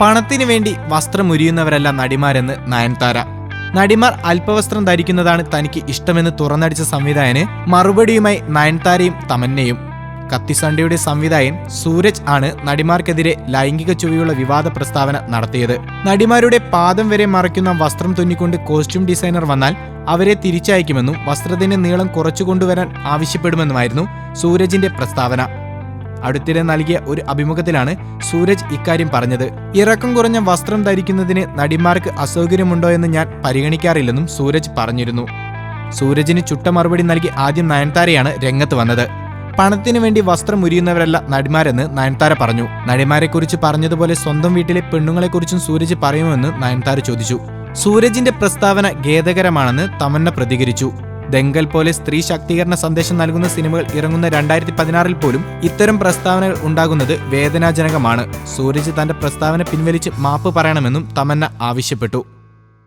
പണത്തിനു വേണ്ടി വസ്ത്രം ഉരിയുന്നവരല്ല നടിമാരെന്ന് നയൻതാര. നടിമാർ അല്പവസ്ത്രം ധരിക്കുന്നതാണ് തനിക്ക് ഇഷ്ടമെന്ന് തുറന്നടിച്ച സംവിധായകന് മറുപടിയുമായി നയൻതാരയും തമന്നയും. കത്തിസണ്ടയുടെ സംവിധായൻ സൂരജ് ആണ് നടിമാർക്കെതിരെ ലൈംഗിക ചുവയുള്ള വിവാദ പ്രസ്താവന നടത്തിയത്. നടിമാരുടെ പാദം വരെ മറയ്ക്കുന്ന വസ്ത്രം തുന്നിക്കൊണ്ട് കോസ്റ്റ്യൂം ഡിസൈനർ വന്നാൽ അവരെ തിരിച്ചയക്കുമെന്നും വസ്ത്രത്തിന്റെ നീളം കുറച്ചു കൊണ്ടുവരാൻ ആവശ്യപ്പെടുമെന്നുമായിരുന്നു സൂരജിന്റെ പ്രസ്താവന. അടുത്തിടെ നൽകിയ ഒരു അഭിമുഖത്തിലാണ് സൂരജ് ഇക്കാര്യം പറഞ്ഞത്. ഇറക്കം കുറഞ്ഞ വസ്ത്രം ധരിക്കുന്നതിന് നടിമാർക്ക് അസൗകര്യമുണ്ടോ എന്ന് ഞാൻ പരിഗണിക്കാറില്ലെന്നും സൂരജ് പറഞ്ഞിരുന്നു. സൂരജിന് ചുട്ട മറുപടി നൽകി ആദ്യം നയൻതാരയാണ് രംഗത്ത് വന്നത്. പണത്തിനു വേണ്ടി വസ്ത്രം ഉരിയുന്നവരല്ല നടിമാരെന്ന് നയൻതാര പറഞ്ഞു. നടിമാരെക്കുറിച്ച് പറഞ്ഞതുപോലെ സ്വന്തം വീട്ടിലെ പെണ്ണുങ്ങളെക്കുറിച്ചും സൂരജ് പറയുമെന്ന് നയൻതാര ചോദിച്ചു. സൂരജിന്റെ പ്രസ്താവന ഖേദകരമാണെന്ന് തമന്ന പ്രതികരിച്ചു. ദങ്കൽ പോലെ സ്ത്രീ ശാക്തീകരണ സന്ദേശം നൽകുന്ന സിനിമകൾ ഇറങ്ങുന്ന രണ്ടായിരത്തി പതിനാറിൽ പോലും ഇത്തരം പ്രസ്താവനകൾ ഉണ്ടാകുന്നത് വേദനാജനകമാണ്. സൂരജ് തന്റെ പ്രസ്താവന പിൻവലിച്ച് മാപ്പ് പറയണമെന്നും തമന്ന ആവശ്യപ്പെട്ടു.